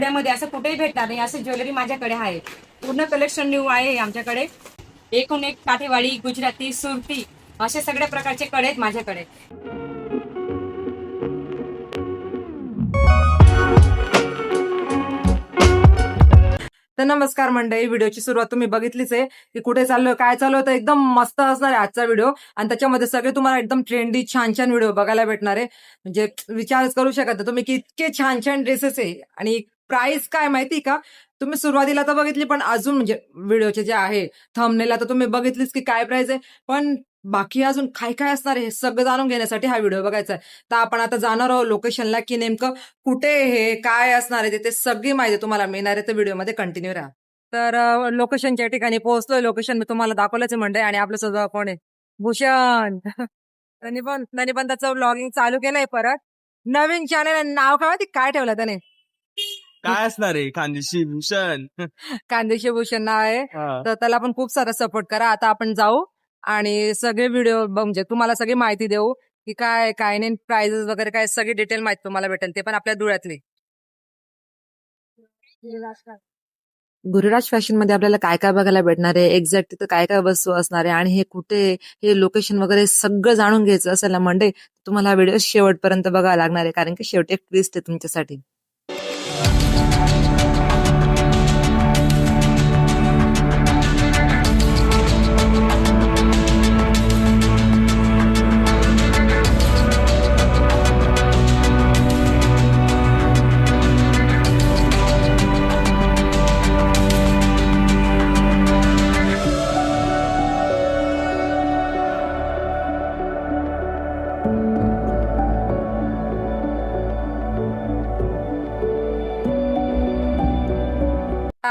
एवढ्यामध्ये असं कुठेही भेटणार नाही. असं ज्वेलरी माझ्याकडे आहे. पूर्ण कलेक्शन न्यू आहे आमच्याकडे. एकूण एक काठेवाडी गुजराती सुरती असे सगळ्या प्रकारचे कडे आहेत माझ्याकडे. तर नमस्कार मंडळी व्हिडिओची सुरुवात तुम्ही बघितलीच आहे. की कुठे चाललोय काय चालू आहे तर एकदम मस्त असणार आहे आजचा व्हिडिओ. आणि त्याच्यामध्ये सगळे तुम्हाला एकदम ट्रेंडी छान छान व्हिडिओ बघायला भेटणार आहे. म्हणजे विचारच करू शकत तुम्ही की इतके छान छान ड्रेसेस आहे. आणि प्राइस काय माहिती का? तुम्ही सुरुवातीला तर बघितली पण अजून म्हणजे व्हिडिओचे जे आहे थंबनेला तर तुम्ही बघितलीच की काय प्राइस आहे. पण बाकी अजून काय काय असणार आहे हे सगळं जाणून घेण्यासाठी हा व्हिडिओ बघायचा आहे. तर आपण आता जाणार आहोत लोकेशनला की नेमकं कुठे हे काय असणार आहे ते सगळी माहिती तुम्हाला मिळणार आहे. तर व्हिडिओमध्ये कंटिन्यू राहा. तर लोकेशनच्या ठिकाणी पोहोचलोय. लोकेशन मी तुम्हाला दाखवलंच म्हणते आणि आपलं सुद्धा कोण आहे? भूषण. त्यांनी पण त्यांनी पण त्याचं व्लॉगिंग चालू केलंय परत. नवीन चॅनल नाव काय माहिती? काय ठेवलं त्याने? काय असणार आहे? खानदेशी भूषण कांदेशी भूषण नाव आहे हा. तर त्याला पण खूप सारा सपोर्ट करा. आता आपण जाऊ आणि सगळे व्हिडिओ म्हणजे तुम्हाला सगळी माहिती देऊ की काय काय नाही प्राइजेस वगैरे काय सगळी डिटेल माहिती तुम्हाला भेटेल. ते पण आपल्या धुळ्यातली. गुरुराज फॅशनमध्ये आपल्याला काय काय बघायला भेटणार आहे? एक्झॅक्ट तिथं काय काय वस्तू असणार आहे? आणि हे कुठे हे लोकेशन वगैरे सगळं जाणून घ्यायचं असेल ना मंडे तुम्हाला हा व्हिडिओ शेवटपर्यंत बघावा लागणार आहे. कारण की शेवटी एक ट्विस्ट आहे तुमच्यासाठी.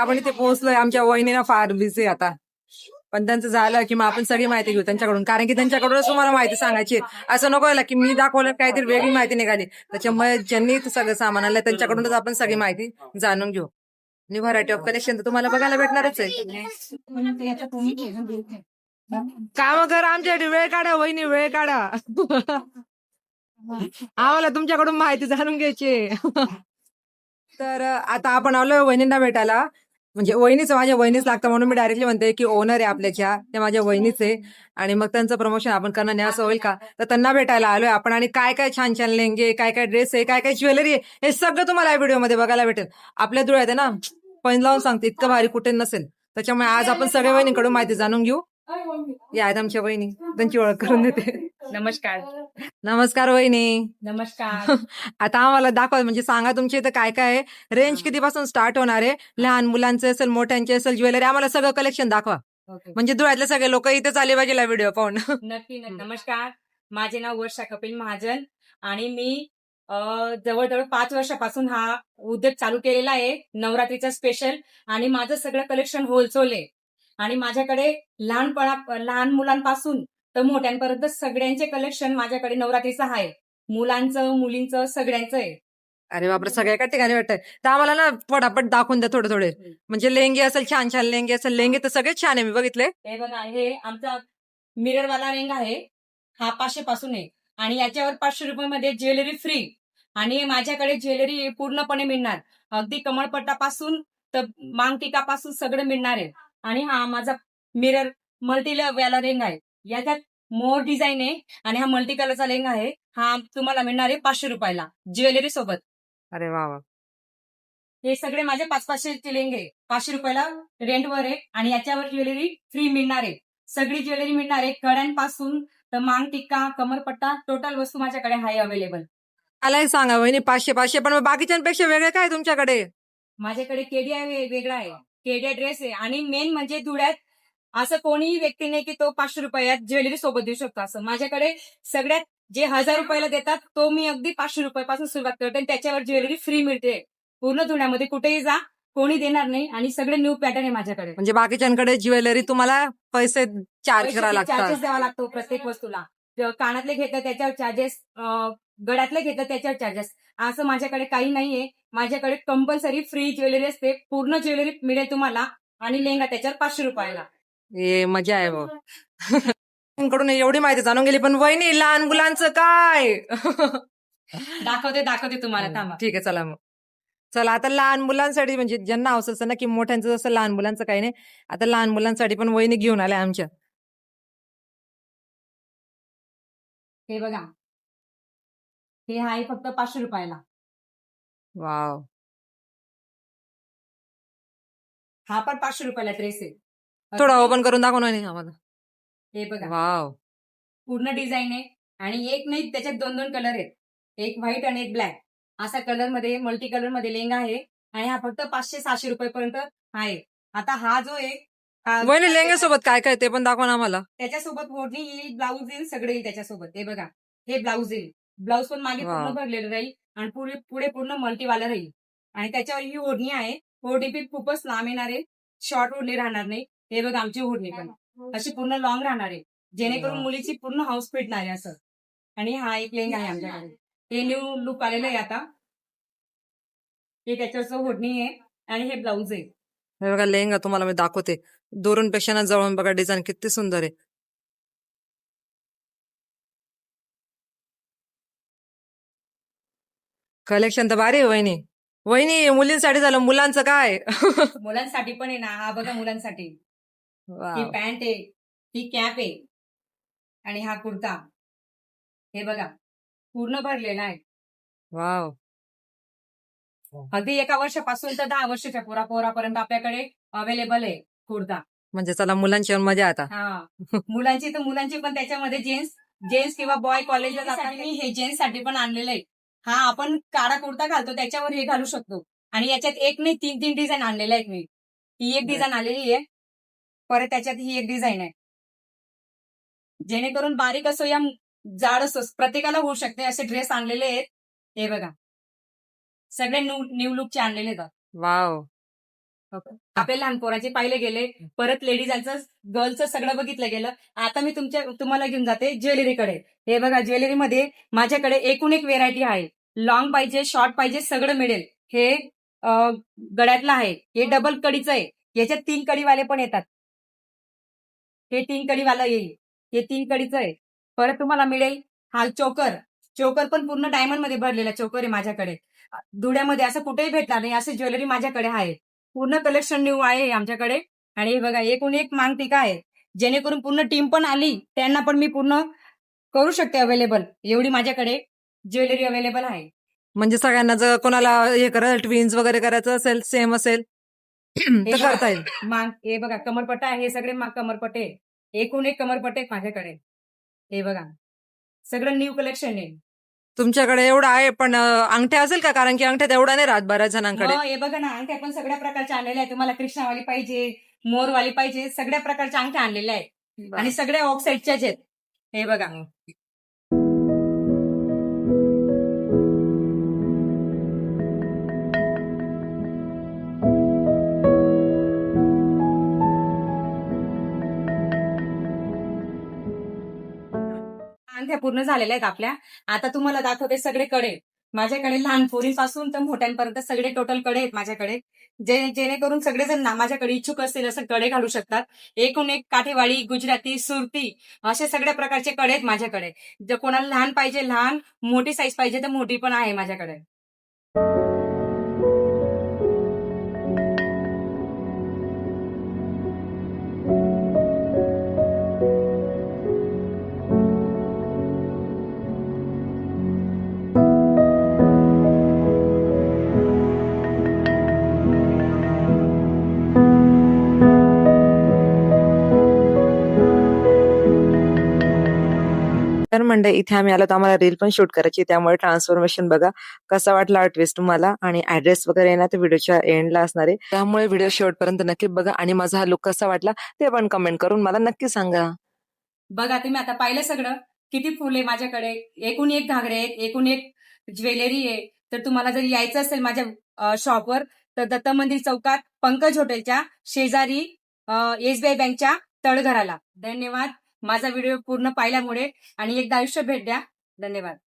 आपण इथे पोहोचलोय आमच्या वहिनीला फार बिझी आता. पण त्यांचं झालं की मग आपण सगळी माहिती घेऊ त्यांच्याकडून. कारण की त्यांच्याकडूनच तुम्हाला माहिती सांगायची असं नको की मी दाखवलं काहीतरी वेगळी माहिती निघाली. त्याच्यामुळे ज्यांनी सगळं सामान आणलं त्यांच्याकडूनच आपण सगळी माहिती जाणून घेऊ. आणि व्हरायटी ऑफ कलेक्शन तर तुम्हाला बघायला भेटणारच आहे. काम कर आमच्यासाठी वेळ काढा वहिनी वेळ काढा. आम्हाला तुमच्याकडून माहिती जाणून घ्यायची तर आता आपण आलोय वहिनींना भेटायला. म्हणजे वहिनीच माझ्या वहिनीच लागतं म्हणून मी डायरेक्टली म्हणते की ओनर आहे आपल्याच्या ते माझ्या वहिनीच. आहे आणि मग त्यांचं प्रमोशन आपण करणं नाही असं होईल का? तर त्यांना भेटायला आलोय आपण आणि काय काय छान छान लेंगे काय काय ड्रेस आहे काय काय ज्वेलरी आहे हे सगळं तुम्हाला या व्हिडिओमध्ये बघायला भेटेल. आपल्या धुळ्यात आहे ना पण लावून सांगते इतकं भारी कुठे नसेल. त्याच्यामुळे आज आपण सगळ्या वहिनीकडून माहिती जाणून घेऊ. या आहेत आमच्या वहिनी. त्यांची ओळख करून देते. नमस्कार. नमस्कार वहिनी. नमस्कार. आता आम्हाला दाखवा म्हणजे सांगा तुमच्या इथं काय काय आहे. रेंज कितीपासून स्टार्ट होणार आहे? लहान मुलांचे असेल मोठ्यांचे असेल ज्वेलरी आम्हाला सगळं कलेक्शन दाखवा. म्हणजे धुळ्यातले सगळे लोक इथे चालले पाहिजे व्हिडिओ पाहून. नक्की नक्की. नमस्कार. माझे नाव वर्षा कपिल महाजन आणि मी अं, जवळजवळ पाच वर्षापासून हा उद्योग चालू केलेला आहे. नवरात्रीचा स्पेशल आणि माझं सगळं कलेक्शन होलसेल आहे. आणि माझ्याकडे लहानपणा लहान मुलांपासून तर मोठ्यांपर्यंत सगळ्यांचे कलेक्शन माझ्याकडे नवरात्रीचं आहे. मुलांचं मुलींचं सगळ्यांचं आहे अरे बापरे सगळ्या एका ठिकाणी वाटतंय. तर आम्हाला ना पटापट दाखवून द्या थोडे थोडे म्हणजे लेंगे असेल छान छान लेंगे असेल लेंगे तर सगळे छान आहे मी बघितले. हे बघा हे आमचा मिररवाला रेंग आहे. हा पाचशे पासून आहे. आणि याच्यावर पाचशे रुपयामध्ये ज्वेलरी फ्री आणि माझ्याकडे ज्वेलरी पूर्णपणे मिळणार. अगदी कमळपट्टापासून तर मांगटिकापासून सगळं मिळणार आहे. आणि हा माझा मिरर मल्टी वाला रेंग आहे. याच्यात मोर डिझाईन आहे आणि हा मल्टी कलरचा लेंग आहे. हा तुम्हाला मिळणार आहे पाचशे रुपयाला ज्वेलरी सोबत. अरे वा वा. हे सगळे माझे पाच पाचशेचे लेंगे आहे. पाचशे रुपयाला रेंटवर आहे आणि याच्यावर ज्वेलरी फ्री मिळणार आहे. सगळी ज्वेलरी मिळणार आहे. कड्यांपासून तर मांग टिक्का कमरपट्टा टोटल वस्तू माझ्याकडे आहे अवेलेबल मलाही सांगा वहिनी पाचशे पाचशे पण मग बाकीच्यांपेक्षा वेगळे काय आहे तुमच्याकडे? माझ्याकडे केडिया वे- वेगळा आहे. केडिया ड्रेस आहे. आणि मेन म्हणजे धुळ्यात असं कोणीही व्यक्ती नाही की तो पाचशे रुपयात ज्वेलरी सोबत देऊ शकतो असं. माझ्याकडे सगळ्यात जे हजार रुपयाला देतात तो मी अगदी पाचशे रुपयापासून सुरुवात करते आणि त्याच्यावर ज्वेलरी फ्री मिळते. पूर्ण धुळ्यामध्ये कुठेही जा कोणी देणार नाही आणि सगळे न्यू पॅटर्न आहे माझ्याकडे. म्हणजे बाकीच्यांकडे ज्वेलरी तुम्हाला पैसे चार्ज करावे लागतात. चार्जेस द्यावा लागतो प्रत्येक वस्तूला. कानातले घेतलं त्याच्यावर चार्जेस गळ्यातले घेतलं त्याच्यावर चार्जेस असं माझ्याकडे काही नाहीये. माझ्याकडे कंपल्सरी फ्री ज्वेलरी असते. पूर्ण ज्वेलरी मिळेल तुम्हाला आणि लेंगा त्याच्यावर पाचशे रुपयाला. हे मजा आहे भाऊ कडून एवढी माहिती जाणून गेली पण वहिनी लहान मुलांचं काय? दाखवते दाखवते तुम्हाला थांबा. ठीक आहे चला मग. चला आता लहान मुलांसाठी म्हणजे ज्यांना हौस असतं ना की मोठ्यांचं जसं लहान मुलांचं काही नाही. आता लहान मुलांसाठी पण वहिनी घेऊन आल्या आमच्या. हे बघा हे आहे फक्त पाचशे रुपयाला. वाव. हा पण पाचशे रुपयाला ड्रेस आहे. थोडं ओपन करून दाखव ना आम्हाला. हे बघा. वाव. पूर्ण डिझाईन आहे आणि एक नाही त्याच्यात दोन दोन कलर आहेत. एक व्हाईट आणि एक ब्लॅक असा कलरमध्ये मल्टी कलरमध्ये लेंगा आहे आणि हा फक्त पाचशे सहाशे रुपये पर्यंत आहे. आता हा जो आहे हा- वहिनी लेंग्यासोबत काय काय ते पण दाखवा ना आम्हाला. त्याच्यासोबत ओढणी येईल ब्लाऊज येईल सगळे येईल त्याच्यासोबत. हे बघा. हे ब्लाऊज येईल. ब्लाऊज पण मागे. पूर्ण भरलेलं राहील आणि पुढे पुढे पूर्ण मल्टीवाला राहील. आणि त्याच्यावर ही ओढणी आहे. ओढणी बी खूपच लांब येणार आहे. शॉर्ट ओढणी राहणार नाही. हे बघा आमची ओढणी पण. अशी पूर्ण लॉंग राहणार आहे. जेणेकरून वा. मुलीची पूर्ण हाऊस फिटणार आहे असं. आणि हा एक लेंग आहे आमच्याकडे. हे न्यू लुक आलेलं आहे आता. हे त्याच्याचं ओढणी आहे आणि हे ब्लाऊज आहे. हे बघा लेंगा तुम्हाला मी दाखवते. दुरून पेक्षा ना जवळून बघा डिझाईन किती सुंदर आहे. कलेक्शन तर भारी आहे वहिनी. वहिनी मुलींसाठी झालं मुलांचं काय? मुलांसाठी पण आहे ना हा बघा मुलांसाठी. ही वाव. पॅन्ट आहे ही कॅप आहे आणि हा कुर्ता. हे बघा पूर्ण भरलेला आहे. वाव. अगदी एका वर्षापासून तर दहा वर्षाच्या पोरा पोरापर्यंत आपल्याकडे अवेलेबल आहे कुर्ता. म्हणजे चला मुलांची पण मजा आता. हा. मुलांची तर मुलांची पण त्याच्यामध्ये जेंट्स जेंट्स किंवा बॉय कॉलेजला मी हे जेंट्ससाठी पण आणलेलं आहे. हा आपण काळा कुर्ता घालतो त्याच्यावर हे घालू शकतो. आणि याच्यात एक नाही तीन तीन डिझाईन आणलेल्या आहेत मी. ही एक डिझाईन आलेली आहे. परत त्याच्यात ही एक डिझाईन आहे. जेणेकरून बारीक असो या जाड असो प्रत्येकाला होऊ शकते असे ड्रेस आणलेले आहेत. हे बघा. सगळे न्यू न्यू लुकचे आणलेले आहेत. वाव. आपले लहान पोराचे पाहिले गेले परत लेडीजांचं गर्लचं सगळं बघितलं गेलं. आता मी तुमच्या तुम्हाला घेऊन जाते ज्वेलरीकडे हे बघा ज्वेलरीमध्ये माझ्याकडे एकूण एक व्हेरायटी आहे. लॉंग पाहिजे शॉर्ट पाहिजे सगळं मिळेल. हे अं, गळ्यातलं आहे. हे डबल कडीचं आहे. याच्यात तीन कडीवाले पण येतात. हे तीन कडीवाला येईल. हे तीन कडीचं आहे. परत तुम्हाला मिळेल. हा चोकर. चोकर पण पूर्ण डायमंडमध्ये भरलेला चोकर आहे माझ्याकडे. धुड्यामध्ये असं कुठेही भेटणार नाही. असं ज्वेलरी माझ्याकडे आहे. पूर्ण कलेक्शन न्यू आहे आमच्याकडे. आणि हे बघा एकूण एक मांग टीका आहे. जेणेकरून पूर्ण टीम पण आली त्यांना पण मी पूर्ण करू शकते अवेलेबल एवढी माझ्याकडे ज्वेलरी अवेलेबल आहे. म्हणजे सगळ्यांना जर कोणाला हे करायचं ट्विन्स वगैरे करायचं असेल सेम असेल तर बघा. करता येईल. मांग हे बघा कमरपट्टा आहे हे सगळे मा- कमरपट्टे आहे. एकूण एक कमरपट्टे आहेत माझ्याकडे. हे बघा. सगळं न्यू कलेक्शन आहे. तुमच्याकडे एवढं आहे पण अं, अंगठ्या असेल का? कारण की अंगठ्यात एवढा नाही राहत बऱ्याच जणांकडे. हो, हे बघा ना अंगठ्या पण सगळ्या प्रकारच्या आणलेल्या आहेत. तुम्हाला कृष्णावाली पाहिजे मोरवाली पाहिजे सगळ्या प्रकारच्या अंगठ्या आणलेल्या आहेत. आणि सगळ्या ऑक्साईडच्याच आहेत. हे बघा. त्या पूर्ण झालेल्या आहेत आपल्या. आता तुम्हाला दाखवते सगळे कडे. माझ्याकडे लहान पोरीपासून तर मोठ्यांपर्यंत सगळे टोटलकडे आहेत माझ्याकडे. जे जेणेकरून सगळेजण ना माझ्याकडे इच्छुक असतील असं कडे घालू शकतात. एकूण एक काठेवाडी गुजराती सुरती असे सगळ्या प्रकारचे कडे आहेत माझ्याकडे. जर कोणाला लहान पाहिजे लहान मोठी साईज पाहिजे तर मोठी पण आहे माझ्याकडे. तर इथे आम्ही आलो तर आम्हाला रील पण शूट करायची. त्यामुळे ट्रान्सफॉर्मेशन बघा कसा वाटला ट्विस्ट तुम्हाला आणि ऍड्रेस वगैरे ना ते व्हिडिओच्या एंडला असणार आहे. त्यामुळे व्हिडिओ शेवटपर्यंत नक्की बघा आणि माझा हा लुक कसा वाटला ते पण कमेंट करून मला नक्की सांगा. बघा तुम्ही आता पाहिलं सगळं? किती फुले माझ्याकडे. एकूण एक घागरे आहेत एकूण एक ज्वेलरी आहे. तर तुम्हाला जर यायचं असेल माझ्या शॉपवर तर दत्त मंदिर चौकात पंकज हॉटेलच्या शेजारी एसबीआय बँकच्या तळघराला. धन्यवाद. माझा व्हिडिओ पूर्ण पाहिल्यामुळे आणि एकदा आयुष्य भेट द्या. धन्यवाद.